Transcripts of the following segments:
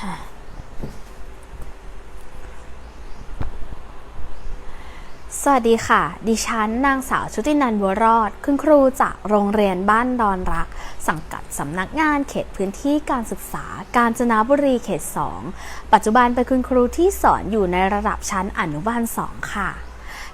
สวัสดีค่ะ ดิฉันนางสาวชุตินันท์บัวรอด คุณครูจากโรงเรียนบ้านดอนรัก สังกัดสำนักงานเขตพื้นที่การศึกษา การจนบุรีเขต 2 ปัจจุบันเป็นคุณครูที่สอนอยู่ในระดับชั้นอนุบาล 2 ค่ะ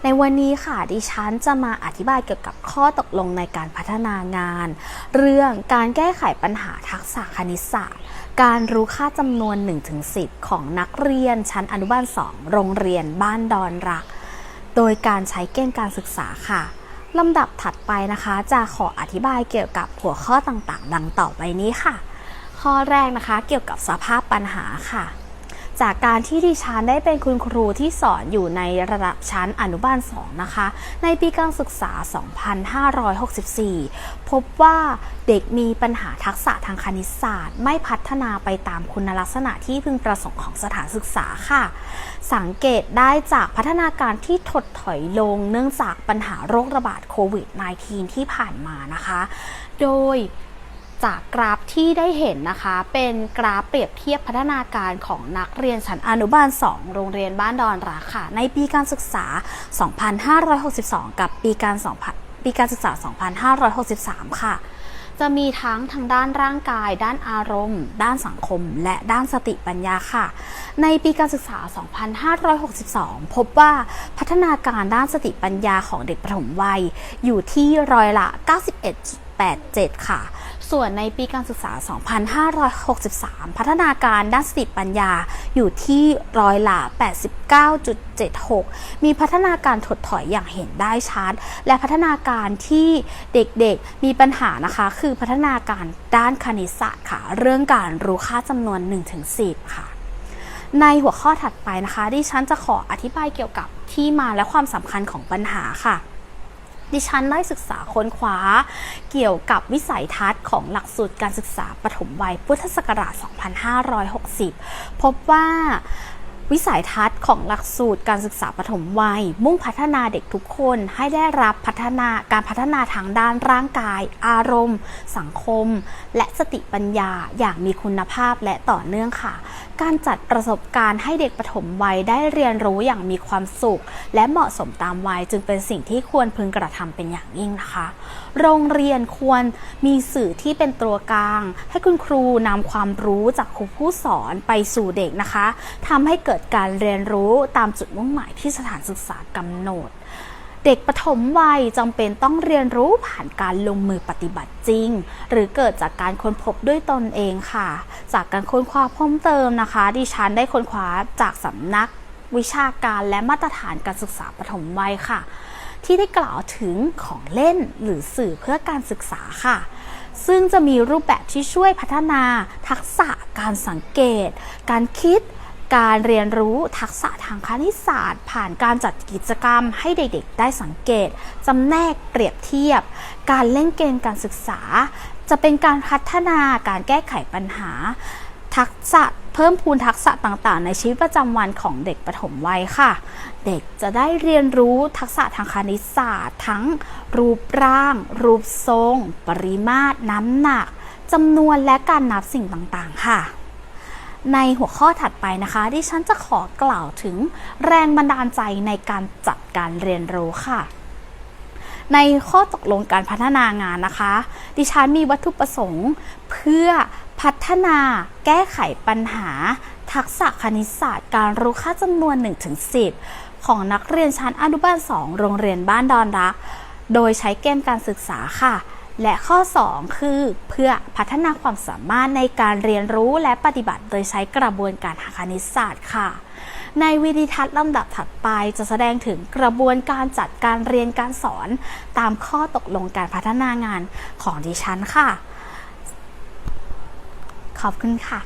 ในวันนี้ค่ะดิฉันจะมาอธิบายเกี่ยวกับข้อตกลงในการพัฒนางาน เรื่องการแก้ไขปัญหาทักษะคณิตศาสตร์ การรู้ค่าจำนวน 1-10 ของนักเรียนชั้นอนุบาล 2 โรงเรียนบ้านดอนรัก โดยการใช้เกณฑ์การศึกษาค่ะลำดับถัดไปนะคะ จะขออธิบายเกี่ยวกับหัวข้อต่างๆ ดังต่อไปนี้ค่ะ ข้อแรกนะคะเกี่ยวกับสภาพปัญหาค่ะ จากการที่ดิฉันได้เป็นคุณครูที่สอนอยู่ในระดับชั้นอนุบาล 2 นะคะ ในปีการศึกษา 2564 พบว่าเด็กมีปัญหาทักษะทางคณิตศาสตร์ ไม่พัฒนาไปตามคุณลักษณะที่พึงประสงค์ของสถานศึกษาค่ะ สังเกตได้จากพัฒนาการที่ถดถอยลงเนื่องจากปัญหาโรคระบาดโควิด -19 ที่ผ่านมานะคะ โดย จากกราฟที่ได้เห็นนะคะ เป็นกราฟเปรียบเทียบพัฒนาการของนักเรียนชั้นอนุบาล 2 โรงเรียนบ้านดอนรักค่ะ ในปีการศึกษา 2562 กับปีการ2ปีการศึกษา 2563 ค่ะ จะมีทั้งทางด้านร่างกาย ด้านอารมณ์ ด้านสังคม และด้านสติปัญญาค่ะ ในปีการศึกษา 2562 พบว่าพัฒนาการด้านสติปัญญาของเด็กประถมวัยอยู่ที่ร้อยละ 91 1.87 ค่ะ ส่วนในปีการศึกษา 2563 พัฒนาการด้านสติปัญญาอยู่ที่ร้อยละ 89.76 มีพัฒนาการถดถอยอย่างเห็นได้ชัด และพัฒนาการที่เด็กๆมีปัญหานะคะ คือพัฒนาการด้านคณิตศาสตร์ค่ะ เรื่องการรู้ค่าจำนวน 1-10 ค่ะในหัวข้อถัดไปนะคะ ดิฉันจะขออธิบายเกี่ยวกับที่มาและความสำคัญของปัญหาค่ะ ดิฉันได้ศึกษาค้นคว้า เกี่ยวกับวิสัยทัศน์ของหลักสูตรการศึกษาปฐมวัยพุทธศักราช 2560 พบว่า วิสัยทัศน์ของหลักสูตรการศึกษาปฐมวัย มุ่งพัฒนาเด็กทุกคนให้ได้รับพัฒนาการพัฒนาทางด้านร่างกาย อารมณ์ สังคม และสติปัญญาอย่างมีคุณภาพและต่อเนื่องค่ะ การจัดประสบการณ์ให้เด็กปฐมวัยได้เรียนรู้อย่างมีความสุข และเหมาะสมตามวัยจึงเป็นสิ่งที่ควรพึงกระทำเป็นอย่างยิ่งนะคะ โรงเรียนควรมีสื่อที่เป็นตัวกลาง ให้คุณครูนำความรู้จากครูผู้สอนไปสู่เด็กนะคะทำให้เกิดการเรียนรู้ตามจุดมุ่งหมายที่สถานศึกษากำหนดเด็กปฐมวัยจำเป็นต้องเรียนรู้ผ่านการลงมือปฏิบัติจริง หรือเกิดจากการค้นพบด้วยตนเองค่ะ จากการค้นคว้าเพิ่มเติมนะคะ ดิฉันได้ค้นคว้าจากสำนักวิชาการและมาตรฐานการศึกษาปฐมวัยค่ะ ที่ได้กล่าวถึงของเล่นหรือสื่อเพื่อการศึกษาค่ะ ซึ่งจะมีรูปแบบที่ช่วยพัฒนา ทักษะการสังเกต การคิด การเรียนรู้ทักษะทางคณิตศาสตร์ ผ่านการจัดกิจกรรมให้เด็กๆ ได้สังเกตจำแนกเปรียบเทียบ การเล่นเกมการศึกษา จะเป็นการพัฒนาการแก้ไขปัญหา ทักษะ เพิ่มพูนทักษะต่างๆ ในชีวิตประจำวันของเด็กปฐมวัยค่ะ เด็กจะได้เรียนรู้ทักษะทางคณิตศาสตร์ ทั้งรูปร่าง รูปทรง ปริมาตร น้ำหนักจำนวนและการนับสิ่งต่างๆ ค่ะ ในหัวข้อถัดไปนะคะ ดิฉันจะขอกล่าวถึงแรงบันดาลใจในการจัดการเรียนรู้ค่ะในข้อตกลงการพัฒนางานนะคะ ดิฉันมีวัตถุประสงค์ เพื่อ พัฒนาแก้ไขปัญหา ทักษะคณิตศาสตร์การรู้ค่าจำนวน 1-10 ของนักเรียนชั้นอนุบาล 2 โรงเรียนบ้านดอนรัก โดยใช้เกมการศึกษาค่ะ และข้อ 2 คือเพื่อพัฒนาความสามารถในการเรียนรู้และปฏิบัติ โดยใช้กระบวนการทางคณิตศาสตร์ค่ะในวิดีทัศน์ลำดับถัดไปจะแสดงถึงกระบวนการจัดการเรียนการสอน ตามข้อตกลงการพัฒนางานของดิฉันค่ะ ขอบคุณค่ะ